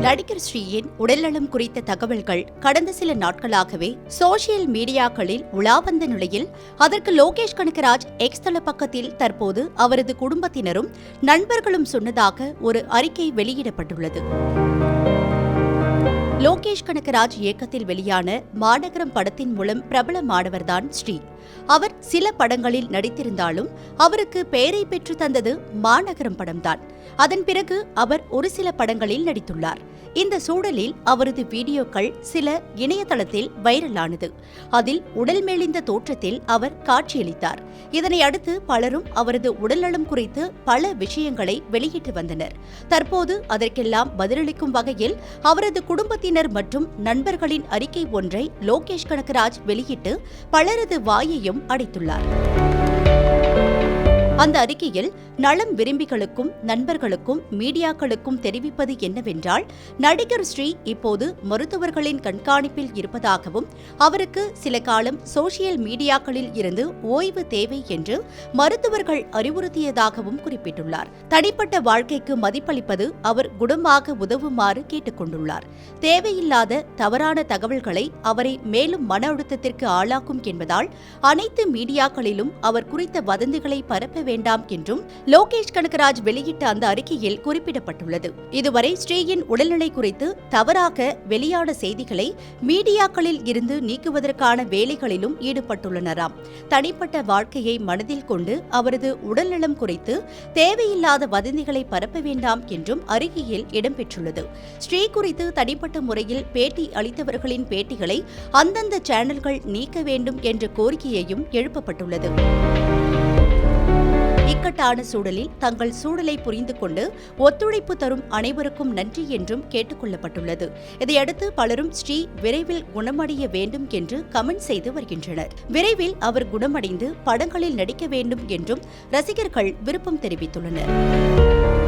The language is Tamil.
நடிகர் ஸ்ரீயின் உடல்நலம் குறித்த தகவல்கள் கடந்த சில நாட்களாகவே சோசியல் மீடியாக்களில் உலா வந்த நிலையில் அதற்கு லோகேஷ் கனகராஜ் எக்ஸ் தள பக்கத்தில் தற்போது அவரது குடும்பத்தினரும் நண்பர்களும் சொன்னதாக ஒரு அறிக்கை வெளியிடப்பட்டுள்ளது. லோகேஷ் கனகராஜ் இயக்கத்தில் வெளியான மாநகரம் படத்தின் மூலம் பிரபலமானவர்தான் ஸ்ரீ. அவர் சில படங்களில் நடித்திருந்தாலும் அவருக்கு பெயரை பெற்று தந்தது மாநகரம் படம்தான். அதன் பிறகு அவர் ஒரு சில படங்களில் நடித்துள்ளார். இந்த சூழலில் அவரது வீடியோக்கள் சில இணையதளத்தில் வைரலானது. அதில் உடல் மேலிந்த தோற்றத்தில் அவர் காட்சியளித்தார். இதனை அடுத்து பலரும் அவரது உடல்நலம் குறித்து பல விஷயங்களை வெளியிட்டு வந்தனர். தற்போது அதற்கெல்லாம் பதிலளிக்கும் வகையில் அவரது குடும்பத்தினர் மற்றும் நண்பர்களின் அறிக்கை ஒன்றை லோகேஷ் கனகராஜ் வெளியிட்டு பலரது வாயையும் அடைத்துள்ளார். அந்த அறிக்கையில் நலம் விரும்பிகளுக்கும் நண்பர்களுக்கும் மீடியாக்களுக்கும் தெரிவிப்பது என்னவென்றால் நடிகர் ஸ்ரீ இப்போது மருத்துவர்களின் கண்காணிப்பில் இருப்பதாகவும் அவருக்கு சில காலம் சோசியல் மீடியாக்களில் இருந்து ஓய்வு தேவை என்று மருத்துவர்கள் அறிவுறுத்தியதாகவும் குறிப்பிட்டுள்ளார். தனிப்பட்ட வாழ்க்கைக்கு மதிப்பளிப்பது அவர் குணமாக உதவுமாறு கேட்டுக்கொண்டுள்ளார். தேவையில்லாத தவறான தகவல்களை அவரை மேலும் மன அழுத்தத்திற்கு ஆளாக்கும் என்பதால் அனைத்து மீடியாக்களிலும் அவர் குறித்த வதந்திகளை பரப்ப வேண்டாம் என்றும் லோகேஷ் கனகராஜ் வெளியிட்ட அந்த அறிக்கையில் குறிப்பிடப்பட்டுள்ளது. இதுவரை ஸ்ரீயின் உடல்நிலை குறித்து தவறாக வெளியான செய்திகளை மீடியாக்களில் இருந்து நீக்குவதற்கான வேலைகளிலும் ஈடுபட்டுள்ளனராம். தனிப்பட்ட வாழ்க்கையை மனதில் கொண்டு அவரது உடல்நலம் குறித்து தேவையில்லாத வதந்திகளை பரப்ப வேண்டாம் என்றும் அறிக்கையில் இடம்பெற்றுள்ளது. ஸ்ரீ குறித்து தனிப்பட்ட முறையில் பேட்டி அளித்தவர்களின் பேட்டிகளை அந்தந்த சேனல்கள் நீக்க வேண்டும் என்ற கோரிக்கையையும் எழுப்பப்பட்டுள்ளது. இக்கட்டான சூழலில் தங்கள் சூழலை புரிந்து கொண்டு ஒத்துழைப்பு தரும் அனைவருக்கும் நன்றி என்றும் கேட்டுக்கொள்ளப்பட்டுள்ளது. இதையடுத்து பலரும் ஸ்ரீ விரைவில் குணமடைய வேண்டும் என்று கமெண்ட் செய்து வருகின்றனர். விரைவில் அவர் குணமடைந்து படங்களில் நடிக்க வேண்டும் என்றும் ரசிகர்கள் விருப்பம் தெரிவித்துள்ளனர்.